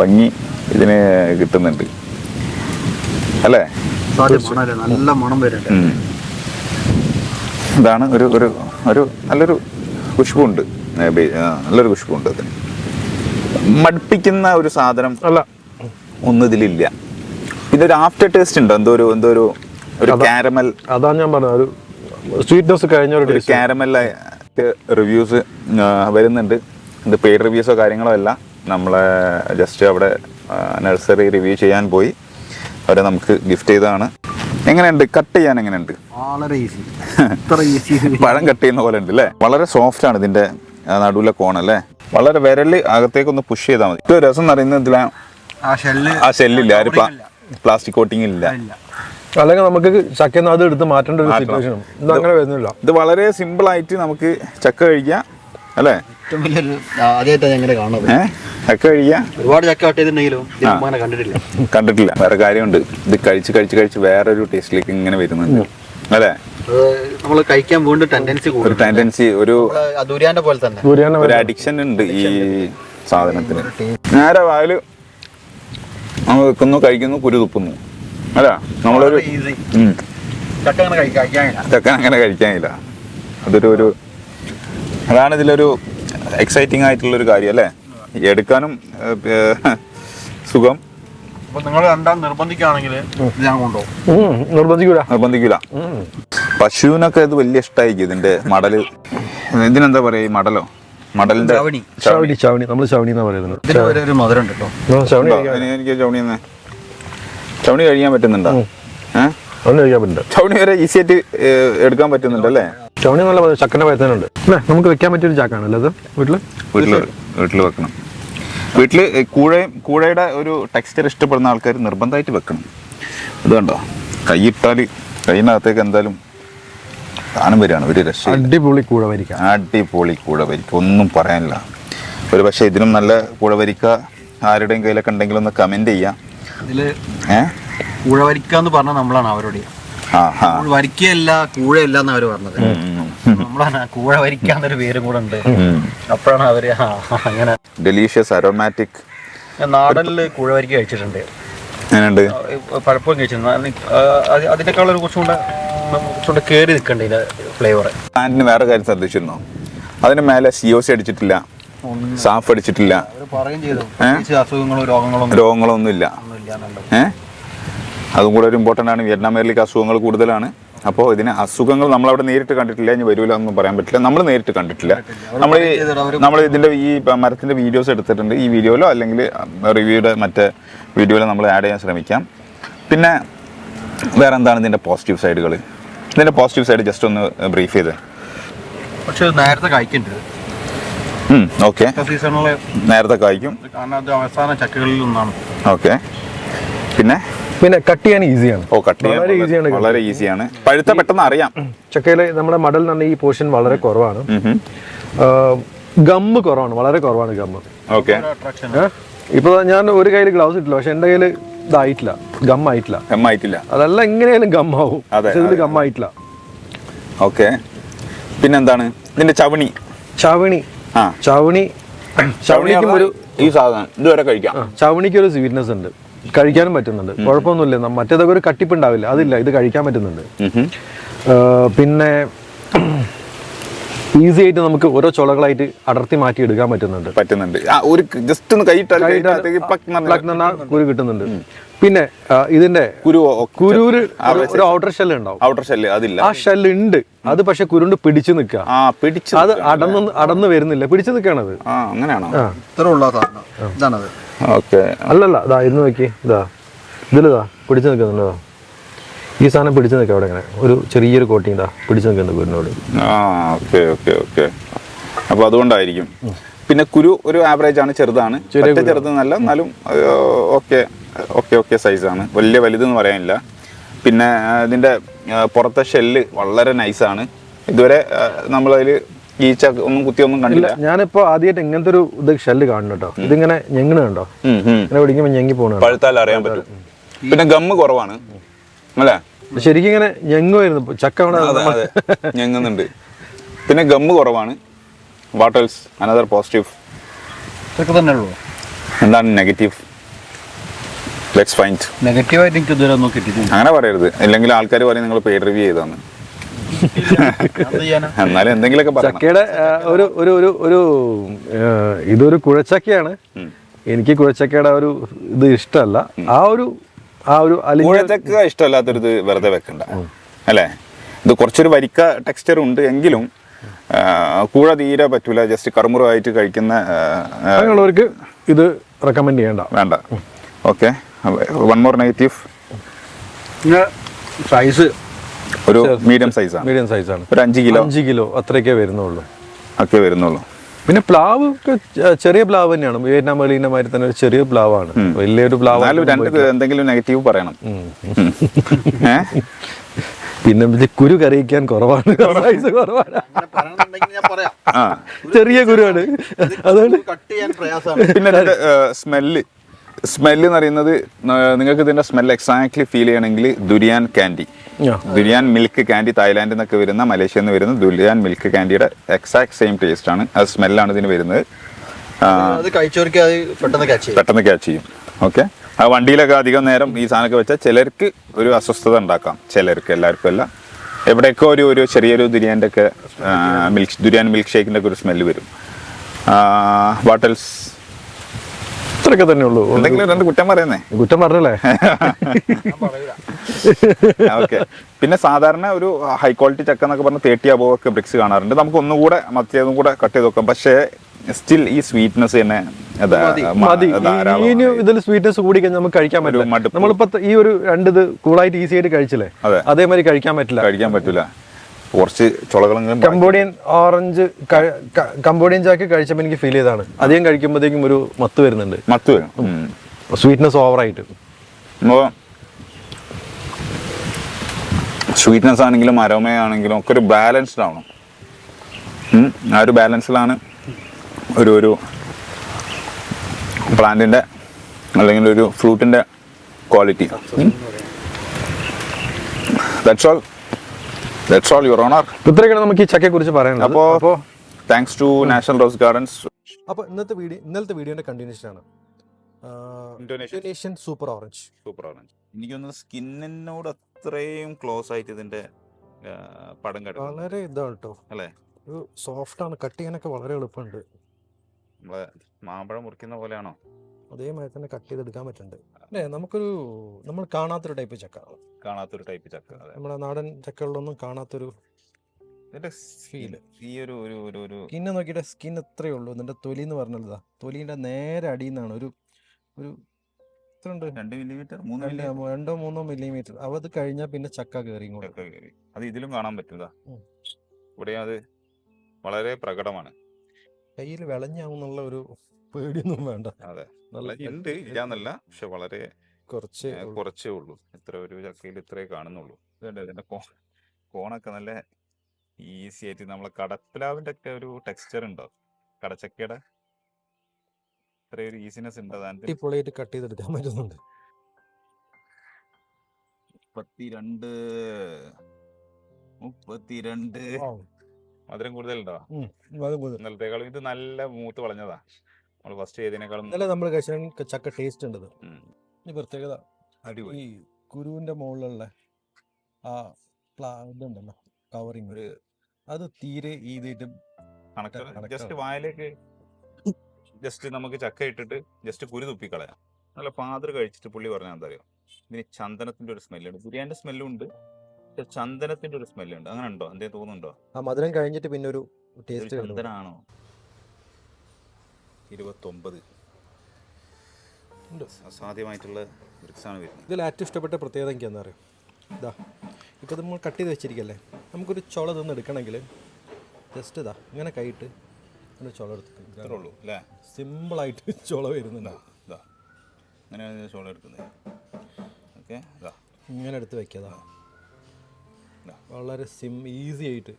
ഭംഗി ഇതിന് കിട്ടുന്നുണ്ട്. അല്ലേ? നല്ല മണം വരുന്നുണ്ട് ഇതാണ് ഒരു ഒരു ഒരു നല്ലൊരു ഖുഷ്ബുണ്ട് നല്ലൊരു ഖുഷ്ബുണ്ട് അതിന്. മടുപ്പിക്കുന്ന ഒരു സാധനം അല്ല. ഒന്നും ഇതിലില്ല. പിന്നെ ഒരു ആഫ്റ്റർ ടേസ്റ്റ് ഉണ്ട്? എന്തോ ഒരു എന്തോ ഒരു ഒരു കാരമൽ അതാ ഞാൻ പറഞ്ഞത്. ഒരു സ്വീറ്റ്നെസ് കഴിഞ്ഞ ഒരു കാരമൽ റിവ്യൂസ് വരുന്നുണ്ട്. ഇത് പെയ്ഡ് റിവ്യൂസോ കാര്യങ്ങളോ അല്ല. നമ്മളെ ജസ്റ്റ് അവിടെ നഴ്സറി റിവ്യൂ ചെയ്യാൻ പോയി. അവരെ നമുക്ക് ഗിഫ്റ്റ് ചെയ്തതാണ്. എങ്ങനെയുണ്ട്? കട്ട് ചെയ്യാൻ എങ്ങനെയുണ്ട്? വളരെ ഈസി ഇത്ര ഈസി പഴം കട്ട് ചെയ്യുന്ന പോലെ ഉണ്ട് അല്ലേ വളരെ സോഫ്റ്റ് ആണ് ഇതിന്റെ നടുവിലെ കോണല്ലേ അല്ലേ? വളരെ വിരൽ അകത്തേക്ക് ഒന്ന് പുഷ് ചെയ്താൽ മതി. ഏറ്റവും രസം എന്ന് പറയുന്നത് ഇതിലെ ആ ഷെല്ല് ആ ഷെല്ലില്ല ഒരു പ്ലാസ്റ്റിക് കോട്ടിംഗ് ഇല്ല. അല്ലെങ്കിൽ നമുക്ക് ചക്കന്ന് എടുത്ത് മാറ്റേണ്ട ഒരു സിറ്റുവേഷൻ ഇത് അങ്ങനെ വരുന്നില്ല. ഇത് വളരെ സിമ്പിൾ ആയിട്ട് നമുക്ക് ചക്ക കഴിക്കാം അല്ലേ? ഏറ്റവും വലിയൊരു ആദ്യമായിട്ടാണ് കാണുന്നത്. ചക്ക കഴിക്കാം ഒരുപാട് ചക്ക കട്ടിയതുണ്ടെങ്കിലും അങ്ങനെ കണ്ടിട്ടില്ല. കണ്ടിട്ടില്ല. വേറെ കാര്യമുണ്ട്. ഇത് കഴിച്ച് കഴിച്ച് കഴിച്ച് വേറൊരു ടേസ്റ്റിലേക്ക് ഇങ്ങനെ വരുന്നുണ്ട്. അല്ലേ? നമ്മൾ കഴിക്കാൻ വീണ്ടും ടെൻഡൻസി ഒരു ടെൻഡൻസി ഒരു ദുരിയാന്റെ പോലെ തന്നെ. ഒരു അഡിക്ഷൻ ഉണ്ട് ഈ സാധനത്തിന്. നേരെ വായിൽ നമ്മൾ വെക്കുന്നു കഴിക്കുന്നു കുരു തുപ്പുന്നു. അല്ല? നമ്മളൊരു ഈസി ഉം. ചക്ക അങ്ങനെ കഴിക്കാനില്ല ചക്കൻ അങ്ങനെ കഴിക്കാനില്ല അതൊരു ഒരു അതാണ് ഇതിലൊരു എക്സൈറ്റിംഗ് ആയിട്ടുള്ളൊരു കാര്യം അല്ലേ? എടുക്കാനും സുഖം. നിങ്ങൾ രണ്ടാം നിർബന്ധിക്കുകയാണെങ്കിൽ ഞാൻ കൊണ്ടുപോകും. നിർബന്ധിക്കൂല. നിർബന്ധിക്കൂല. പശുവിനൊക്കെ ഇത് വലിയ ഇഷ്ടമായിരിക്കും ഇതിന്റെ മടൽ. ഇതിനെന്താ പറയാ ഈ മടലോ? മടലിന്റെ ചവണി. ചവണി. നമ്മൾ ചവണി. എന്നാ പറയുന്നത്. മധുരം ഉണ്ട് കേട്ടോ. ചവണി കഴിക്കാൻ- എനിക്ക് ചവണി തന്നെ. ചവണി കഴിക്കാൻ പറ്റുന്നുണ്ടോ? ഏഹ് ചവണി കഴിക്കാൻ പറ്റുന്നുണ്ട്. ചവണി വരെ ഈസി ആയിട്ട് എടുക്കാൻ പറ്റുന്നുണ്ട് അല്ലേ? ചവണി നല്ല മതി, ചക്കന്റെ പയത്താനുണ്ട് അല്ലേ നമുക്ക് വെക്കാൻ പറ്റിയൊരു ചാക്കാണല്ലേ അത്? വീട്ടിൽ? വീട്ടിൽ വീട്ടിൽ വെക്കണം. വീട്ടിൽ കൂഴയും കൂഴയുടെ ഒരു ടെക്സ്ചർ ഇഷ്ടപ്പെടുന്ന ആൾക്കാർ നിർബന്ധമായിട്ട് വെക്കണം. ഇത് കണ്ടോ? കൈയിട്ടാൽ കൈയിനകത്തേക്ക് എന്തായാലും സാധനം വരികയാണ്. ഒരു രക്ഷ അടിപൊളി കൂടവരിക്ക വരിക അടിപൊളി കൂടവരിക്ക ഒന്നും പറയാനില്ല. ഒരു പക്ഷേ ഇതിനും നല്ല കൂടവരിക്ക ആരുടെയും കയ്യിലൊക്കെ ഉണ്ടെങ്കിൽ ഒന്ന് കമന്റ് ചെയ്യാം. ഇതിൽ ഏ? എന്ന് പറഞ്ഞ നമ്മളാണ് അവരോട് വരിക്കയല്ല കൂഴയല്ല എന്ന് അവർ പറഞ്ഞത്. നമ്മളാണ് കൂഴ വരിക്കാന്നൊരു പേരും കൂടെ ഉണ്ട്. അപ്പോഴാണ് അവർ ആ, അങ്ങനെ. ഡെലീഷ്യസ് അരോമാറ്റിക് ഞാൻ നാടനിൽ കൂഴ വരിക്ക കഴിച്ചിട്ടുണ്ട്. പലപ്പോഴും കഴിച്ചിട്ടുണ്ട്. അതിന് ആ, അത് അതിനേക്കാൾ ഒരു കുറച്ചും കൂടെ ഉം, കുറച്ചും കൂടെ കയറി നിൽക്കണ്ടേ ഫ്ലേവർ പ്ലാന്റിന് വേറെ കാര്യം ശ്രദ്ധിച്ചിരുന്നു? അതിന് മേലെ സി ഒ സി അടിച്ചിട്ടില്ല. സാഫ് അടിച്ചിട്ടില്ല. രോഗങ്ങളൊന്നും ഇല്ല എന്നുള്ളത്. ഏ? അതും കൂടെ ഒരു ഇമ്പോർട്ടന്റ് ആണ്. വിയറ്റ്നാം മേലേക്ക് അസുഖങ്ങൾ കൂടുതലാണ്. അപ്പോൾ ഇതിന് അസുഖങ്ങൾ നമ്മളവിടെ നേരിട്ട് കണ്ടിട്ടില്ല. ഇനി വരൂല എന്നൊന്നും പറയാൻ പറ്റില്ല. നമ്മൾ നേരിട്ട് കണ്ടിട്ടില്ല. നമ്മൾ നമ്മൾ ഇതിന്റെ ഈ മരത്തിന്റെ മരത്തിന്റെ വീഡിയോസ് എടുത്തിട്ടുണ്ട്. ഈ വീഡിയോയിലോ അല്ലെങ്കിൽ റിവ്യൂയുടെ മറ്റേ വീഡിയോയിലോ നമ്മൾ ആഡ് ചെയ്യാൻ ശ്രമിക്കാം. പിന്നെ വേറെ എന്താണ് ഇതിന്റെ പോസിറ്റീവ് സൈഡുകൾ ഇതിന്റെ പോസിറ്റീവ് സൈഡ് ജസ്റ്റ് ഒന്ന് ബ്രീഫ് ചെയ്ത്. പക്ഷെ നേരത്തെ ഓക്കെ സീസണിലെ നേരത്തെ കായ്ക്കും കാരണം അത് അവസാന ചക്കകളിൽ ഒന്നാണ് ഓക്കെ പിന്നെ? പിന്നെ കട്ട് ചെയ്യാൻ ഈസിയാണ് ഓ കട്ട് ചെയ്യാൻ വളരെ ഈസിയാണ് വളരെ ഈസിയാണ് പഴുത്ത പെട്ടെന്ന് അറിയാം. ചക്കയിലെ നമ്മുടെ മടൽ എന്ന് ഈ പോർഷൻ വളരെ കുറവാണ്. ഗമ്മ് കുറവാണ് വളരെ കുറവാണ് ഗമ്മ് ഓക്കെ ഇപ്പൊ ഞാൻ ഒരു കയ്യിൽ ഗ്ലൗസ് ഇട്ടില്ല പക്ഷെ എന്റെ കയ്യിൽ ഇതായിട്ടില്ല. ഗം ആയിട്ടില്ല ഗം ആയിട്ടില്ല അതല്ല എങ്ങനെയാലും ഗം അതെ, ഇതിൽ ഗം ആയിട്ടില്ല ഓക്കെ. പിന്നെന്താണ്? ഇതിന്റെ ചവണി. ചവണി. ആ. ചവണി. ചവണിക്കും ഒരു ഈ സാധനം. ഇതുവരെ കഴിക്കാം. ചവണിക്ക് ഒരു സ്വീറ്റ്നെസ് ഉണ്ട്. കഴിക്കാനും പറ്റുന്നുണ്ട്. കുഴപ്പമൊന്നുമില്ല. മറ്റേതൊക്കെ ഒരു കട്ടിപ്പ് ഉണ്ടാവില്ല അതില്ല. ഇത് കഴിക്കാൻ പറ്റുന്നുണ്ട്. പിന്നെ ഈസി ആയിട്ട് നമുക്ക് ഓരോ ചുളകളായിട്ട് അടർത്തി മാറ്റി എടുക്കാൻ പറ്റുന്നുണ്ട്. പറ്റുന്നുണ്ട്. ഒരു ജസ്റ്റ് ഒന്ന് കൈയിട്ടാൽ കുരു കിട്ടുന്നുണ്ട്. പിന്നെ ഇതിന്റെ കുരു കുരൂര് ഒരു ഔട്ടർ ഷെല്ല് ഉണ്ടാവും. ഔട്ടർ ഷെല്ല് അതില്ല. ആ ഷെല്ല് ഉണ്ട്. അത് പക്ഷെ കുരുണ്ട് പിടിച്ചു നിൽക്കുക ആ പിടിച്ച് അത് അടന്ന് അടന്ന് വരുന്നില്ല. പിടിച്ചു നിൽക്കുകയാണത് ആ അങ്ങനെയാണോ? ഇത്ര ഉള്ള ഇതാണത്. ഓക്കെ. അല്ലല്ല ഇതാ ഇന്ന് നോക്കി. ഇതാ. ഇതിലിതാ പിടിച്ചു നിൽക്കുന്നുണ്ടോ ഈ സാധനം പിടിച്ചു നിൽക്കാം അവിടെ ഇങ്ങനെ. ഒരു ചെറിയൊരു കോട്ടിങ് ഇതാ പിടിച്ചു നിൽക്കുന്നത് വീടിനോട്. ആ ഓക്കെ ഓക്കെ ഓക്കെ. അപ്പൊ അതുകൊണ്ടായിരിക്കും. പിന്നെ കുരു ഒരു ആവറേജ് ആണ് ചെറുതാണ്. ചെറുതെന്നല്ല എന്നാലും ഓക്കെ ഓക്കെ ഓക്കെ സൈസാണ് വലിയ വലുതെന്ന് പറയാനില്ല. പിന്നെ ഇതിന്റെ പുറത്തെ ഷെല്ല് വളരെ നൈസാണ് ഇതുവരെ നമ്മൾ നമ്മളതിൽ ഈച്ച ഒന്നും കുത്തിയൊന്നും കണ്ടില്ല. ഞാനിപ്പോ ആദ്യമായിട്ട് ഇങ്ങനത്തെ ഒരു ഇത് ഷെല്ല് കാണുന്നു കേട്ടോ ഇതിങ്ങനെ ഞെങ്ങണ കണ്ടോ. ഇങ്ങനെ പിടിക്കുമ്പോൾ ഞെങ്ങി പോകണ പഴുത്താൽ അറിയാൻ പറ്റും. പിന്നെ ഗമ്മ് കുറവാണ്. അല്ലേ? ശരിക്കും ഇങ്ങനെ ഞെങ്ങുമായിരുന്നു ചക്ക അവിടെ ഞെങ്ങുന്നുണ്ട്. പിന്നെ ഗമ്മ് കുറവാണ്. വാട്ടേഴ്സ് അനദർ പോസിറ്റീവ് ഇതൊക്കെ തന്നെ ഉള്ളൂ? എന്താണ് നെഗറ്റീവ് ലെറ്റ്സ് ഫൈൻഡ് നെഗറ്റീവായിട്ട് എനിക്ക് ഇതുവരെ ഒന്നും കിട്ടിയിട്ടില്ല. അങ്ങനെ പറയരുത്. ഇല്ലെങ്കിൽ ആൾക്കാർ പറയും നിങ്ങൾ പേ റിവ്യൂ ചെയ്യാനാ? എന്നാലും എന്തെങ്കിലുമൊക്കെ പറയണം. ചക്കയുടെ ഒരു ഒരു ഒരു ഒരു ഇതൊരു കുഴച്ചക്കയാണ്. എനിക്ക് കുഴച്ചക്കയുടെ ഒരു ഇത് ഇഷ്ടമല്ല. ആ ഒരു ആ ഒരു അലിഞ്ഞ ഇഷ്ടമല്ലാത്തൊരിത് ഇഷ്ടമല്ലാത്തൊരു വെറുതെ വെക്കണ്ട. അല്ലേ? ഇത് കുറച്ചൊരു വരിക്ക ടെക്സ്ചർ ഉണ്ട് എങ്കിലും കൂഴ തീരെ പറ്റൂല. ജസ്റ്റ് കറുമുറമായിട്ട് കഴിക്കുന്ന അങ്ങനെയുള്ളവർക്ക് ഇത് റെക്കമെൻഡ് ചെയ്യണ്ട. വേണ്ട. Okay one more negative size ഒരു മീഡിയം സൈസാണ് മീഡിയം സൈസ് ആണ്. ഒരു അഞ്ച് കിലോ. അഞ്ച് കിലോ അത്രയൊക്കെ വരുന്നുള്ളൂ. ഒക്കെ വരുന്നുള്ളൂ. പിന്നെ പ്ലാവ് ചെറിയ പ്ലാവ് തന്നെയാണ്. വിയറ്റ്നാം വെളീന്റെ മാതിരി തന്നെ ഒരു ചെറിയ പ്ലാവാണ്. വലിയൊരു പ്ലാവ് രണ്ട് എന്തെങ്കിലും നെഗറ്റീവ് പറയണം. പിന്നെ കുരു കറിയിക്കാൻ കുറവാണ്. സൈസ് കുറവാണ്. ഞാൻ പറയാം. ചെറിയ കുരുവാണ്. അതുകൊണ്ട് കട്ട് ചെയ്യാൻ പ്രയാസമാണ്. പിന്നെ സ്മെല്ല്. സ്മെല്ല് എന്ന് പറയുന്നത് നിങ്ങൾക്ക് ഇതിന്റെ സ്മെല്ല് എക്സാക്ട്ലി ഫീൽ ചെയ്യണമെങ്കിൽ durian candy. Durian milk candy തായ്ലാൻഡിൽ നിന്നൊക്കെ വരുന്ന മലേഷ്യയിൽ നിന്ന് വരുന്ന ദുരിയാൻ മിൽക്ക് കാൻഡിയുടെ എക്സാക്ട് സെയിം ടേസ്റ്റ് ആണ്. അത് സ്മെല്ലാണ് ഇതിന് വരുന്നത്. പെട്ടെന്ന് ക്യാച്ച് ചെയ്യും. പെട്ടെന്ന് ക്യാച്ച് ചെയ്യും. ഓക്കെ ആ വണ്ടിയിലൊക്കെ അധികം നേരം ഈ സാധനമൊക്കെ വെച്ചാൽ ചിലർക്ക് ഒരു അസ്വസ്ഥത ഉണ്ടാക്കാം. ചിലർക്ക് എല്ലാവർക്കും അല്ല. എവിടെയൊക്കെ ഒരു ഒരു ചെറിയൊരു ദുരിയാന്റെ ഒക്കെ മിൽക്ക് ദുരിയാൻ മിൽക്ക് ഷേക്കിന്റെ ഒക്കെ ഒരു സ്മെല്ല് വരും. ബാട്ടൽസ് ഇത്രയൊക്കെ തന്നെ ഉള്ളൂ എന്തെങ്കിലും രണ്ട് കുറ്റം പറയുന്നേ. കുറ്റം പറഞ്ഞല്ലേ? ഓക്കെ. പിന്നെ സാധാരണ ഒരു ഹൈ ക്വാളിറ്റി ചക്ക എന്നൊക്കെ പറഞ്ഞ് തേർട്ടി അബോവ് ഒക്കെ ബ്രിക്സ് കാണാറുണ്ട്. നമുക്ക് ഒന്നുകൂടെ മറ്റേതും കൂടെ കട്ട് ചെയ്ത് നോക്കാം. പക്ഷേ സ്റ്റിൽ ഈ സ്വീറ്റ്നെസ് തന്നെ മതി. ഇനി ഇതിൽ സ്വീറ്റ്നെസ് കൂടി കഴിഞ്ഞാൽ നമുക്ക് കഴിക്കാൻ പറ്റില്ല. നമ്മളിപ്പോ ഈ ഒരു രണ്ട് ഇത് കൂളായിട്ട് ഈസി ആയിട്ട് കഴിച്ചില്ലേ? അതേമാതിരി കഴിക്കാൻ പറ്റില്ല. കഴിക്കാൻ പറ്റൂല കുറച്ച് ചുളകളെങ്കിലും കംബോഡിയൻ ഓറഞ്ച് കമ്പോഡിയൻ ചാക്ക് കഴിച്ചപ്പോൾ എനിക്ക് ഫീൽ ചെയ്താണ് അധികം കഴിക്കുമ്പോഴത്തേക്കും ഒരു മത്ത് വരുന്നുണ്ട്. മത്ത് വരും. സ്വീറ്റ്നെസ് ഓവറായിട്ട് സ്വീറ്റ്നെസ് ആണെങ്കിലും അരോമയാണെങ്കിലും ഒക്കെ ഒരു ബാലൻസ്ഡ് ആവണം. ആ ഒരു ബാലൻസിലാണ് ഒരു ഒരു പ്ലാന്റിന്റെ അല്ലെങ്കിൽ ഒരു ഫ്രൂട്ടിന്റെ quality that's all that's all your honour ഇത്രയൊക്കെയാണ് നമുക്ക് ഈ ചക്കയെ കുറിച്ച് പറയാനുള്ളത് അപ്പോൾ അപ്പോൾ thanks to national rose gardens അപ്പോൾ ഇന്നത്തെ വീഡിയോ ഇന്നലത്തെ വീഡിയോന്റെ കണ്ടിന്യൂഷൻ ആണ്. Indonesian super orange super orange എനിക്കൊന്ന് സ്കിന്നിനോട് അത്രയും ക്ലോസ് ആയിട്ട് ഇതിന്റെ പടം കിടക്കും വളരെ ഇതാണ് കേട്ടോ അല്ലേ? സോഫ്റ്റ് ആണ് കട്ട് ചെയ്യാനൊക്കെ വളരെ എളുപ്പമുണ്ട്. നമ്മളെ മാമ്പഴം മുറിക്കുന്ന പോലെയാണോ? അതേമാതിരി തന്നെ കട്ട് ചെയ്തെടുക്കാൻ പറ്റുന്നുണ്ട്. അല്ലേ നമുക്കൊരു നമ്മൾ കാണാത്തൊരു ടൈപ്പ് ചക്ക. കാണാത്തൊരു ടൈപ്പ് ചക്ക നമ്മുടെ നാടൻ ചക്കകളിലൊന്നും കാണാത്തൊരു ഇതിന്റെ. ഈ ഒരു ഒരു ഒരു ഒരു സ്കിന്നെ നോക്കിയിട്ട് സ്കിൻ ഇത്രയേ ഉള്ളൂ. ഇതിന്റെ തൊലി എന്ന് പറഞ്ഞതാ തൊലിന്റെ നേരെ അടിയിൽ നിന്നാണ് ഒരു ഒരു രണ്ട് മില്ലിമീറ്റർ മൂന്ന് മില്ലിമീറ്റർ രണ്ടോ മൂന്നോ മില്ലിമീറ്റർ അവ അത് കഴിഞ്ഞാൽ പിന്നെ ചക്ക കയറി അത് ഇതിലും കാണാൻ പറ്റൂല. ഉം. ഇവിടെ അത് വളരെ പ്രകടമാണ്. കയ്യിൽ വിളഞ്ഞാവുന്നുള്ള ഒരു പേടിയൊന്നും വേണ്ട. അതെ. നല്ല ഉണ്ട് ഇല്ലാന്നല്ല പക്ഷെ വളരെ കുറച്ച് കുറച്ചേ ഉള്ളൂ. ഇത്ര ഒരു ചക്കയിൽ ഇത്രേ കാണുന്നുള്ളൂ. ഇതുണ്ട് ഇതിന്റെ കോണൊക്കെ നല്ല ഈസി ആയിട്ട് നമ്മളെ കടപ്പിലാവിന്റെ ഒക്കെ ഒരു ടെക്സ്ചർ ഉണ്ടോ? കടച്ചക്കയുടെ? ഇത്ര ഒരു ഈസിനെസ് ഉണ്ട്? അടിപൊളിയായിട്ട് കട്ട് ചെയ്തെടുക്കാൻ പറ്റുന്നുണ്ട്. മുപ്പത്തിരണ്ട് മുപ്പത്തിരണ്ട്. മധുരം കൂടുതലുണ്ടോ? ഇന്നലത്തേക്കാളും ഇത് നല്ല മൂത്ത് വളഞ്ഞതാ. നമ്മൾ ഫസ്റ്റ് ചെയ്തതിനേക്കാളും നല്ല നമ്മൾ ചക്ക ടേസ്റ്റ് ഉണ്ട് ഇത്. ഉം, ഈ പ്രത്യേകത അടിപൊളി. ഈ കുരുവിന്റെ മുകളിലുള്ള ആ പ്ലാ ഇതുണ്ടല്ലോ കവറിങ് അത് തീരെ കണക്ട് ജസ്റ്റ് വായിലേക്ക് ജസ്റ്റ് നമുക്ക് ചക്ക ഇട്ടിട്ട് ജസ്റ്റ് കുരു തുപ്പിക്കളയാം. നല്ല ഫാദർ കഴിച്ചിട്ട് പുള്ളി പറഞ്ഞാൽ എന്താ അറിയോ ഇതിന് ചന്ദനത്തിന്റെ ഒരു സ്മെല്ലുണ്ട് ബിരിയാണിന്റെ സ്മെല്ലും ഉണ്ട്. ചന്ദനത്തിന്റെ ഒരു സ്മെല്ലുണ്ട് അങ്ങനെ ഉണ്ടോ? എന്തേ തോന്നുന്നുണ്ടോ? ആ മധുരം കഴിഞ്ഞിട്ട് പിന്നെ ഒരു ടേസ്റ്റ് ചന്ദനാണോ? ഇരുപത്തൊമ്പത്. അസാധ്യമായിട്ടുള്ള വൃക്ഷമാണ് വരുന്നത്. ഇതിൽ ഏറ്റവും ഇഷ്ടപ്പെട്ട പ്രത്യേകത എനിക്ക് എന്താ അറിയോ? ഇതാ ഇപ്പോൾ നമ്മൾ കട്ട് ചെയ്ത് വെച്ചിരിക്കല്ലേ? നമുക്കൊരു ചുള നിന്ന് എടുക്കണമെങ്കിൽ ജസ്റ്റ് ഇതാ ഇങ്ങനെ കൈയിട്ട് ഇങ്ങനെ ചുള ഇത്രേ എടുത്ത് ഉള്ളൂ അല്ലേ? സിമ്പിളായിട്ട് ചുള വരുന്നുണ്ട്. ഇതാ അങ്ങനെയാണ് ചോള എടുക്കുന്നത്. ഓക്കെ ഇതാ. ഇങ്ങനെ എടുത്ത് വെക്കാതാ ഇതാ. വളരെ സിം ഈസി ആയിട്ട്.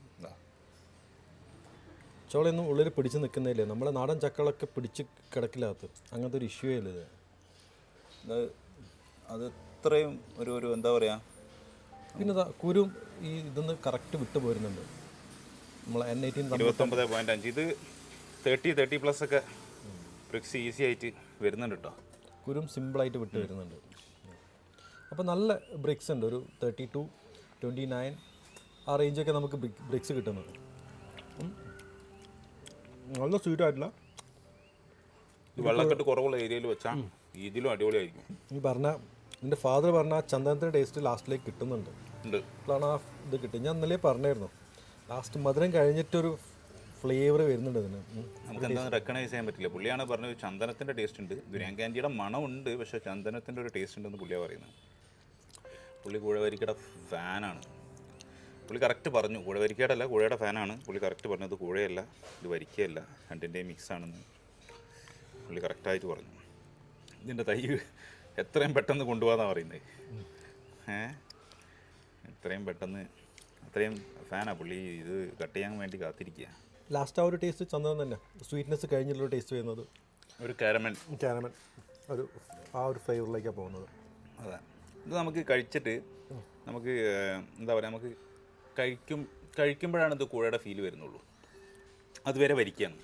ചോളയൊന്നും ഉള്ളിൽ പിടിച്ച് നിൽക്കുന്നില്ലേ? നമ്മളെ നാടൻ ചക്കളൊക്കെ പിടിച്ച് കിടക്കില്ലാത്ത അങ്ങനത്തെ ഒരു ഇഷ്യൂ ഇല്ല ഇത്? അത് ഇത്രയും ഒരു ഒരു എന്താ പറയാ? പിന്നെ കുരു ഈ ഇതൊന്ന് കറക്റ്റ് വിട്ടു പോരുന്നുണ്ട്. നമ്മൾ എൻ എയ്റ്റീൻ ഇരുപത്തൊമ്പത് പോയിന്റ് അഞ്ച്. ഇത് തേർട്ടി തേർട്ടി പ്ലസ് ഒക്കെ ബ്രിക്സ് ഈസി ആയിട്ട് വരുന്നുണ്ട് കേട്ടോ കുരും സിമ്പിളായിട്ട് വിട്ട് വരുന്നുണ്ട്. അപ്പോൾ നല്ല ബ്രിക്സ് ഉണ്ട്. ഒരു തേർട്ടി ടു ട്വന്റി നയൻ ആ റേഞ്ചൊക്കെ നമുക്ക് ബ്രിക്സ് കിട്ടുന്നുണ്ട്. നല്ല സ്വീറ്റ് ആയിട്ടില്ല വെള്ളക്കെട്ട് കുറവുള്ള ഏരിയയിൽ വെച്ചാൽ ഇതിലും അടിപൊളിയായിരിക്കും. ഈ പറഞ്ഞ എന്റെ ഫാദർ പറഞ്ഞ ആ ചന്ദനത്തിന്റെ ടേസ്റ്റ് ലാസ്റ്റിലേക്ക് കിട്ടുന്നുണ്ട്. ഉണ്ട്. അപ്പോഴാണ് ആ ഇത് കിട്ടും ഞാൻ ഇന്നലെ പറഞ്ഞായിരുന്നു. ലാസ്റ്റ് മധുരം കഴിഞ്ഞിട്ടൊരു ഫ്ലേവർ വരുന്നുണ്ട് ഇതിന്. നമുക്ക് എന്താണെന്ന് റെക്കഗ്നൈസ് ചെയ്യാൻ പറ്റില്ല. പുള്ളിയാണ് പറഞ്ഞത് ചന്ദനത്തിന്റെ ടേസ്റ്റ് ഉണ്ട്. ദുരിയാൻ കാൻഡിയുടെ മണമുണ്ട് പക്ഷേ ചന്ദനത്തിന്റെ ഒരു ടേസ്റ്റ് ഉണ്ടെന്ന് പുള്ളിയാണ് പറയുന്നത്. പുള്ളി കുഴവരിക്കയുടെ ഫാനാണ് പുള്ളി കറക്റ്റ് പറഞ്ഞു. കുഴവരിക്കയുടെ അല്ല കുഴയുടെ ഫാനാണ് പുള്ളി കറക്റ്റ് പറഞ്ഞത് കുഴയല്ല ഇത് വരിക്കയല്ല. രണ്ടിന്റെയും മിക്സ് ആണെന്ന് പുള്ളി കറക്റ്റായിട്ട് പറഞ്ഞു. ഇതിന്റെ തൈ എത്രയും പെട്ടെന്ന് കൊണ്ടുപോകാന്നാണ് പറയുന്നത് ഏ? എത്രയും പെട്ടെന്ന് അത്രയും ഫാനാണ് പുള്ളി ഇത് കട്ട് ചെയ്യാൻ വേണ്ടി കാത്തിരിക്കുക ലാസ്റ്റ് ആ ഒരു ടേസ്റ്റ് ചന്ദനം തന്നെ. സ്വീറ്റ്നെസ് കഴിഞ്ഞിട്ടുള്ള ടേസ്റ്റ് വരുന്നത്. ഒരു കാരമൽ കാരമൽ ഒരു ആ ഒരു ഫ്ലേവറിലേക്കാണ് പോകുന്നത്. അതെ. ഇത് നമുക്ക് കഴിച്ചിട്ട് നമുക്ക് എന്താ പറയുക നമുക്ക് കഴിക്കും കഴിക്കുമ്പോഴാണ് ഇത് കുഴയുടെ ഫീൽ വരുന്നുള്ളൂ. അതുവരെ വരിക്കുകയാണ്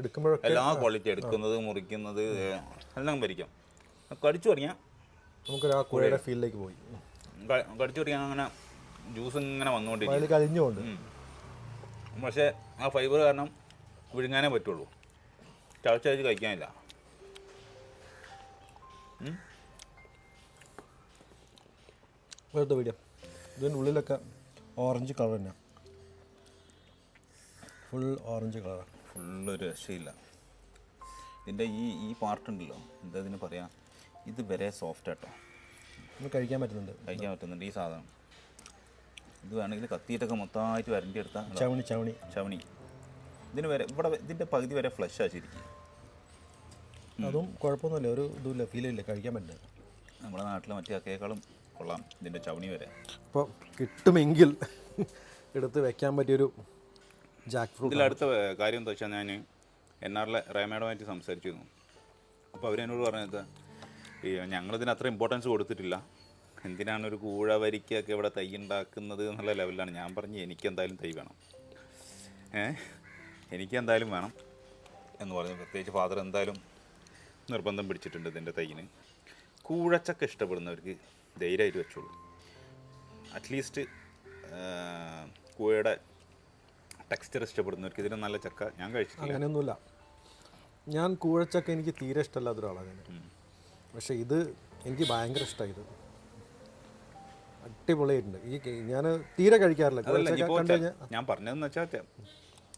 എടുക്കുമ്പോഴൊക്കെ എല്ലാ ക്വാളിറ്റി എടുക്കുന്നത് മുറിക്കുന്നത് എല്ലാം വരിക്കാം കടിച്ചു തുടങ്ങിയാൽ ആ കുഴയുടെ ഫീൽഡിലേക്ക് പോയി. കടിച്ചു തുടങ്ങിയാൽ അങ്ങനെ ജ്യൂസ് ഇങ്ങനെ വന്നുകൊണ്ടിരിക്കും. പക്ഷെ കഴിഞ്ഞുകൊണ്ട് പക്ഷേ ആ ഫൈബർ കാരണം വിഴുങ്ങാനേ പറ്റുള്ളൂ. ചവച്ചത് കഴിക്കാനില്ല. വെറുതെ വീഡിയോ ഇതിന്റെ ഉള്ളിലൊക്കെ ഓറഞ്ച് കളർ തന്നെ ഫുൾ ഓറഞ്ച് കളറാണ് ഫുള്ള് ഒരു രക്ഷയില്ല. ഇതിന്റെ ഈ ഈ പാർട്ട് ഉണ്ടല്ലോ എന്താ ഇതിന് പറയാം? ഇത് വരെ സോഫ്റ്റ് ആട്ടോ. നമുക്ക് കഴിക്കാൻ പറ്റുന്നുണ്ട്. കഴിക്കാൻ പറ്റുന്നുണ്ട് ഈ സാധനം. ഇത് വേണമെങ്കിൽ കത്തിയിട്ടൊക്കെ മൊത്തമായിട്ട് വരണ്ടി എടുത്താൽ ചവണി ചവണി. ചവണി. ഇതിന് വരെ ഇവിടെ ഇതിന്റെ പകുതി വരെ ഫ്ലഷ് ആച്ചിരിക്കും അതും കുഴപ്പമൊന്നുമില്ല. ഒരു ഇതുമില്ല ഫീലില്ല കഴിക്കാൻ പറ്റില്ല. നമ്മുടെ നാട്ടിലെ മറ്റേ അക്കേക്കാളും കൊള്ളാം ഇതിന്റെ ചവണി വരെ. അപ്പോൾ കിട്ടുമെങ്കിൽ എടുത്ത് വെക്കാൻ പറ്റിയൊരു ജാക്ക് ഫ്രൂട്ട് ഇതിലടുത്ത വേ- കാര്യം എന്താ വെച്ചാൽ ഞാൻ എൻ ആറിലെ റേമേഡുമായിട്ട് സംസാരിച്ചിരുന്നു. അപ്പോൾ അവരെന്നോട് പറഞ്ഞത് ഈ ഞങ്ങളിതിന് അത്ര ഇമ്പോർട്ടൻസ് കൊടുത്തിട്ടില്ല. എന്തിനാണ് ഒരു കൂഴ വരിക്കൊക്കെ ഇവിടെ തൈ ഉണ്ടാക്കുന്നത് എന്നുള്ള ലെവലിലാണ് ഞാൻ പറഞ്ഞ് എനിക്ക് എന്തായാലും തൈ വേണം. ഏ എനിക്ക് എന്തായാലും വേണം എന്ന് പറഞ്ഞു. പ്രത്യേകിച്ച് ഫാദർ എന്തായാലും നിർബന്ധം പിടിച്ചിട്ടുണ്ട് ഇതിന്റെ തൈയിന്. കൂഴച്ചക്ക ഇഷ്ടപ്പെടുന്നവർക്ക് ധൈര്യമായിട്ട് വെച്ചോളൂ. അറ്റ്ലീസ്റ്റ് കൂഴയുടെ ടെക്സ്ചർ ഇഷ്ടപ്പെടുന്നവർക്ക് ഇതിന് നല്ല ചക്ക ഞാൻ കഴിച്ചിട്ടില്ല. അങ്ങനെയൊന്നുമില്ല. ഞാൻ കൂഴച്ചക്ക എനിക്ക് തീരെ ഇഷ്ടമല്ലാത്ത ഒരാളാണ് ഞാൻ. പക്ഷേ ഇത് എനിക്ക് ഭയങ്കര ഇഷ്ടമായി ഇത്. അടിപൊളിയായിട്ടുണ്ട്. ഈ ഞാൻ തീരെ കഴിക്കാറില്ല. ഞാൻ പറഞ്ഞതെന്ന് വെച്ചാൽ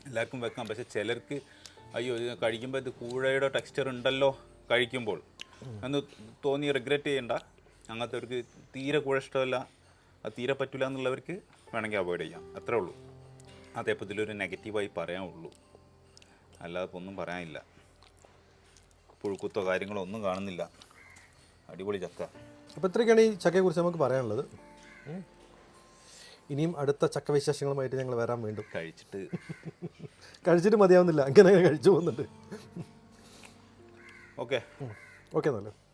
എല്ലാവർക്കും വെക്കാം. പക്ഷെ ചിലർക്ക് അയ്യോ ഇത് കഴിക്കുമ്പോൾ ഇത് കൂഴയുടെ ടെക്സ്ചർ ഉണ്ടല്ലോ കഴിക്കുമ്പോൾ. എന്ന് തോന്നി റിഗ്രറ്റ് ചെയ്യണ്ട. അങ്ങനത്തെ അവർക്ക് തീരെ കൂഴ ഇഷ്ടമല്ല. അത് തീരെ പറ്റില്ല എന്നുള്ളവർക്ക് വേണമെങ്കിൽ അവോയ്ഡ് ചെയ്യാം. അത്രേ ഉള്ളൂ. അതേ ഇപ്പോൾ ഇതിലൊരു നെഗറ്റീവായി പറയാനുള്ളൂ. അല്ലാതെ ഇപ്പോൾ ഒന്നും പറയാനില്ല. പുഴുക്കുത്തോ കാര്യങ്ങളോ ഒന്നും കാണുന്നില്ല. അടിപൊളി ചക്ക. അപ്പോൾ ഇത്രയൊക്കെയാണ് ഈ ചക്കയെക്കുറിച്ച് നമുക്ക് പറയാനുള്ളത്. ഇനിയും അടുത്ത ചക്ക വിശേഷങ്ങളുമായിട്ട് ഞങ്ങൾ വരാൻ വീണ്ടും. കഴിച്ചിട്ട്. കഴിച്ചിട്ട് മതിയാവുന്നില്ല. അങ്ങനെ കഴിച്ചു പോകുന്നുണ്ട്. ഓക്കെ. ഓക്കെ എന്നല്ലേ ബൈ